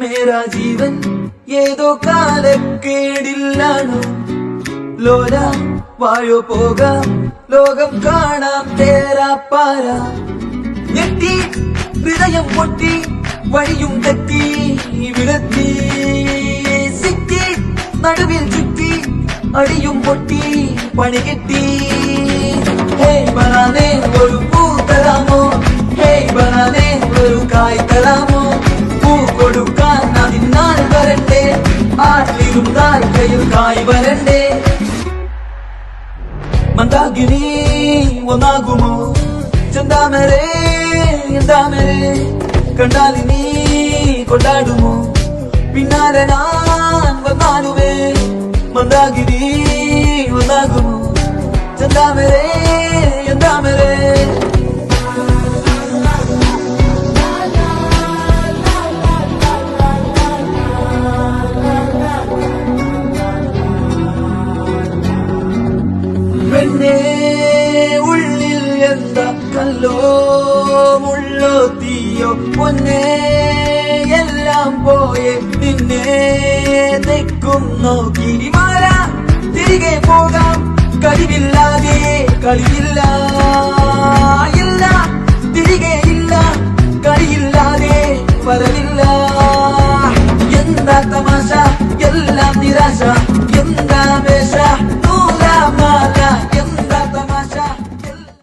മേരാ ജീവൻ ഏതോ കാലക്കേടില്ലാണോ ലോല വായോ പോകാം ലോകം കാണാം തേരാ പാര ഞെട്ടി ഹൃദയം പൊട്ടി വഴിയും തെറ്റി വിടത്തി സിറ്റി നടുവിൽ ചുറ്റി അടിയും പൊട്ടി പണി കെട്ടി ഹേ ബനാനെ ഒരു പൂ തരാമോ ഹേ ബനാനെ ഒരു കായ് തരാമോ ആട്ടിരുന്നാൽ കയ്യിൽ കായ് വരണ്ടേ മന്ദാകിനി ഒന്നാകുമോ? ചെന്താമരേ എന്താമരേ? കണ്ടാലിനി കൊണ്ടാടുമോ? പിന്നാലെ ഞാൻ വന്നാലുമേ. ഒന്നാകുമോ? ചെന്താമരേ എന്താമരേ? എന്താ നല്ലോ മുള്ളോ തീയോ? പൊന്നേ എല്ലാം പോയെ നിന്നെ തെക്കും നോക്കി. മാല തിരികെ പോകാം. കഴിവില്ലാതെ കളിയില്ല ഇല്ല തിരികെ ഇല്ല. കളിയില്ലാതെ വരവില്ല എന്താ തമാശ? എല്ലാം